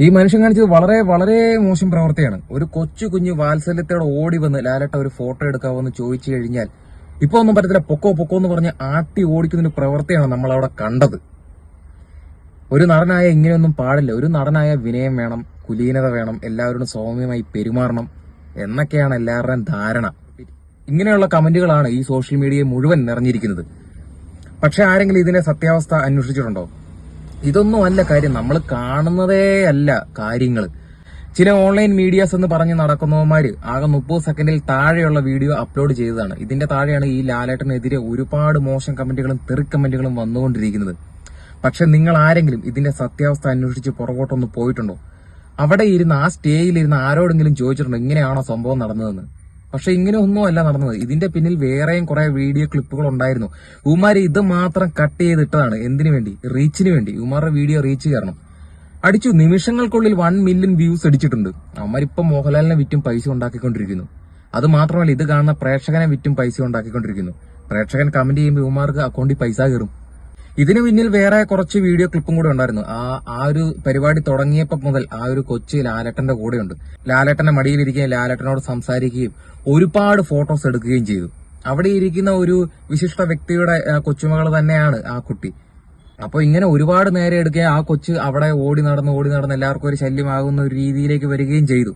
ഈ മനുഷ്യൻ കാണിച്ചത് വളരെ വളരെ മോശം പ്രവൃത്തിയാണ് ഒരു കൊച്ചു കുഞ്ഞു വാത്സല്യത്തോടെ ഓടി വന്ന് ലാലട്ട ഒരു ഫോട്ടോ എടുക്കാവോന്ന് ചോദിച്ചു കഴിഞ്ഞാൽ ഇപ്പൊ ഒന്നും പറ്റത്തില്ല. പൊക്കോ പൊക്കോ എന്ന് പറഞ്ഞ് ആട്ടി ഓടിക്കുന്ന ഒരു പ്രവൃത്തിയാണ് നമ്മൾ അവിടെ കണ്ടത്. ഒരു നടനായ ഇങ്ങനെയൊന്നും പാടില്ല. ഒരു നടനായ വിനയം വേണം കുലീനത വേണം എല്ലാവരോടും സൗമ്യമായി പെരുമാറണം എന്നൊക്കെയാണ് എല്ലാവരുടെയും ധാരണ. ഇങ്ങനെയുള്ള കമന്റുകളാണ് ഈ സോഷ്യൽ മീഡിയയെ മുഴുവൻ നിറഞ്ഞിരിക്കുന്നത്. പക്ഷെ ആരെങ്കിലും ഇതിന്റെ സത്യാവസ്ഥ അന്വേഷിച്ചിട്ടുണ്ടോ? ഇതൊന്നും അല്ല കാര്യം. നമ്മൾ കാണുന്നതേ അല്ല കാര്യങ്ങൾ ചില ഓൺലൈൻ മീഡിയാസ് എന്ന് പറഞ്ഞ് നടക്കുന്നവന്മാർ ആകെ മുപ്പത് സെക്കൻഡിൽ താഴെയുള്ള വീഡിയോ അപ്ലോഡ് ചെയ്തതാണ്. ഇതിന്റെ താഴെയാണ് ഈ ലാലേട്ടനെതിരെ ഒരുപാട് മോശം കമന്റുകളും തെറി കമന്റുകളും വന്നുകൊണ്ടിരിക്കുന്നത്. പക്ഷെ നിങ്ങൾ ആരെങ്കിലും ഇതിന്റെ സത്യാവസ്ഥ അന്വേഷിച്ച് പുറകോട്ടൊന്ന് പോയിട്ടുണ്ടോ? അവിടെ ഇരുന്ന് ആ സ്റ്റേയിൽ ഇരുന്ന് ആരോടെങ്കിലും ചോദിച്ചിട്ടുണ്ടോ? ഇങ്ങനെയാണോ സംഭവം നടന്നതെന്ന്? പക്ഷെ ഇങ്ങനെ ഒന്നുമല്ല നടന്നത്. ഇതിന്റെ പിന്നിൽ വേറെയും കുറെ വീഡിയോ ക്ലിപ്പുകൾ ഉണ്ടായിരുന്നു. ഉമാര് ഇത് മാത്രം കട്ട് ചെയ്തിട്ടതാണ്. എന്തിനു വേണ്ടി? റീച്ചിന് വേണ്ടി. ഉമാരുടെ വീഡിയോ റീച്ച് കയറണം. അടിച്ചു. നിമിഷങ്ങൾക്കുള്ളിൽ വൺ മില്യൺ വ്യൂസ് അടിച്ചിട്ടുണ്ട്. അവന്മാരിപ്പം മോഹൻലാലിനെ വിറ്റും പൈസ ഉണ്ടാക്കിക്കൊണ്ടിരിക്കുന്നു. അത് മാത്രമല്ല ഇത് കാണുന്ന പ്രേക്ഷകനെ വിറ്റും പൈസ ഉണ്ടാക്കിക്കൊണ്ടിരിക്കുന്നു. പ്രേക്ഷകൻ കമന്റ് ചെയ്യുമ്പോൾ ഉമാർക്ക് അക്കൗണ്ടിൽ പൈസ കയറും. ഇതിന് പിന്നിൽ വേറെ കുറച്ച് വീഡിയോ ക്ലിപ്പും കൂടെ ഉണ്ടായിരുന്നു. ആ ആ ഒരു പരിപാടി തുടങ്ങിയപ്പോൾ മുതൽ ആ ഒരു കൊച്ചു ലാലേട്ടന്റെ കൂടെയുണ്ട്. ലാലേട്ടന്റെ മടിയിലിരിക്കുകയും ലാലേട്ടനോട് സംസാരിക്കുകയും ഒരുപാട് ഫോട്ടോസ് എടുക്കുകയും ചെയ്തു. അവിടെ ഇരിക്കുന്ന ഒരു വിശിഷ്ട വ്യക്തിയുടെ കൊച്ചുമകൾ തന്നെയാണ് ആ കുട്ടി. അപ്പൊ ഇങ്ങനെ ഒരുപാട് നേരെ എടുക്കുകയും ആ കൊച്ച് അവിടെ ഓടി നടന്ന് ഓടി നടന്ന് എല്ലാവർക്കും ഒരു ശല്യമാകുന്ന ഒരു രീതിയിലേക്ക് വരികയും ചെയ്തു.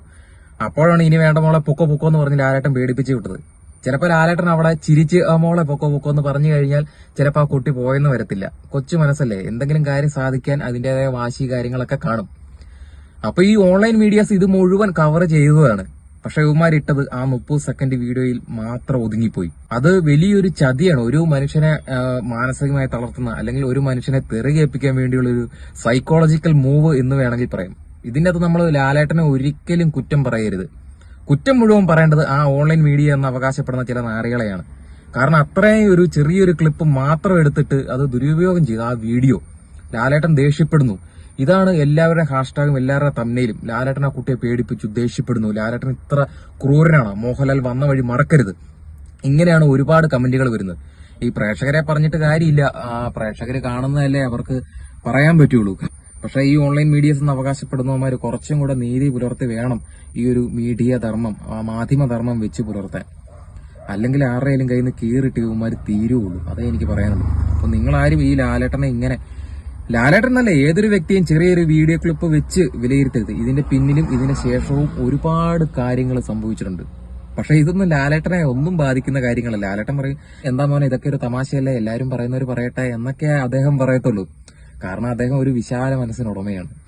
അപ്പോഴാണ് ഇനി വേണ്ട മോളെ പൊക്കോ പൊക്കോ എന്ന് പറഞ്ഞ് ലാലേട്ടൻ പേടിപ്പിച്ച് വിട്ടത്. ചിലപ്പോൾ ലാലേട്ടൻ അവിടെ ചിരിച്ച് ആ മോളെ പൊക്കോ പൊക്കോ എന്ന് പറഞ്ഞു കഴിഞ്ഞാൽ ചിലപ്പോൾ ആ കുട്ടി പോയെന്ന് വരത്തില്ല. കൊച്ചു മനസ്സല്ലേ? എന്തെങ്കിലും കാര്യം സാധിക്കാൻ അതിന്റേതായ വാശി കാര്യങ്ങളൊക്കെ കാണും. അപ്പൊ ഈ ഓൺലൈൻ മീഡിയാസ് ഇത് മുഴുവൻ കവർ ചെയ്തതാണ്. പക്ഷെ ഇവന്മാരിട്ടത് ആ മുപ്പത് സെക്കൻഡ് വീഡിയോയിൽ മാത്രം ഒതുങ്ങിപ്പോയി. അത് വലിയൊരു ചതിയാണ്. ഒരു മനുഷ്യനെ മാനസികമായി തളർത്തുന്ന അല്ലെങ്കിൽ ഒരു മനുഷ്യനെ തെറുകേൽപ്പിക്കാൻ വേണ്ടിയുള്ള ഒരു സൈക്കോളജിക്കൽ മൂവ് എന്ന് വേണമെങ്കിൽ പറയാം. ഇതിന്റെ അകത്ത് നമ്മൾ ലാലേട്ടനെ ഒരിക്കലും കുറ്റം പറയരുത്. കുറ്റം മുഴുവൻ പറയേണ്ടത് ആ ഓൺലൈൻ മീഡിയ എന്ന് അവകാശപ്പെടുന്ന ചില നാറികളെയാണ്. കാരണം അത്രയും ഒരു ചെറിയൊരു ക്ലിപ്പ് മാത്രം എടുത്തിട്ട് അത് ദുരുപയോഗം ചെയ്തു ആ വീഡിയോ ലാലേട്ടൻ ദേഷ്യപ്പെടുന്നു. ഇതാണ് എല്ലാവരുടെ ഹാഷ്ടാഗും എല്ലാവരുടെ തമ്മയിലും ലാലേട്ടൻ ആ കുട്ടിയെ പേടിപ്പിച്ചു ദേഷ്യപ്പെടുന്നു. ലാലേട്ടൻ ഇത്ര ക്രൂരനാണ്? മോഹൻലാൽ വന്ന വഴി മറക്കരുത്. ഇങ്ങനെയാണ് ഒരുപാട് കമന്റുകൾ വരുന്നത്. ഈ പ്രേക്ഷകരെ പറഞ്ഞിട്ട് കാര്യമില്ല. ആ പ്രേക്ഷകര് കാണുന്നതല്ലേ അവർക്ക് പറയാൻ പറ്റുള്ളൂ. പക്ഷെ ഈ ഓൺലൈൻ മീഡിയസ് എന്ന് അവകാശപ്പെടുന്നവന്മാർ കുറച്ചും കൂടെ നീതി പുലർത്തി വേണം ഈ ഒരു മീഡിയ ധർമ്മം മാധ്യമ ധർമ്മം വെച്ച് പുലർത്താൻ. അല്ലെങ്കിൽ ആരുടെയും കയ്യിൽ നിന്ന് കീറിട്ട് ഇവന്മാർ തീരുവുള്ളൂ. അതേ എനിക്ക് പറയാനുള്ളൂ. അപ്പൊ നിങ്ങളാരും ഈ ലാലേട്ടനെ ഇങ്ങനെ ലാലേട്ടൻ എന്നല്ല ഏതൊരു വ്യക്തിയും ചെറിയൊരു വീഡിയോ ക്ലിപ്പ് വെച്ച് വിലയിരുത്തരുത്. ഇതിന്റെ പിന്നിലും ഇതിന് ശേഷവും ഒരുപാട് കാര്യങ്ങൾ സംഭവിച്ചിട്ടുണ്ട്. പക്ഷെ ഇതൊന്നും ലാലേട്ടനെ ഒന്നും ബാധിക്കുന്ന കാര്യങ്ങളല്ല. ലാലേട്ടൻ പറയും എന്താ മോനെ ഇതൊക്കെ ഒരു തമാശയല്ലേ? എല്ലാവരും പറയുന്നവർ പറയട്ടെ എന്നൊക്കെ അദ്ദേഹം പറയത്തുള്ളൂ. കാരണം അദ്ദേഹം ഒരു വിശാല മനസ്സിന് ഉടമയാണ്.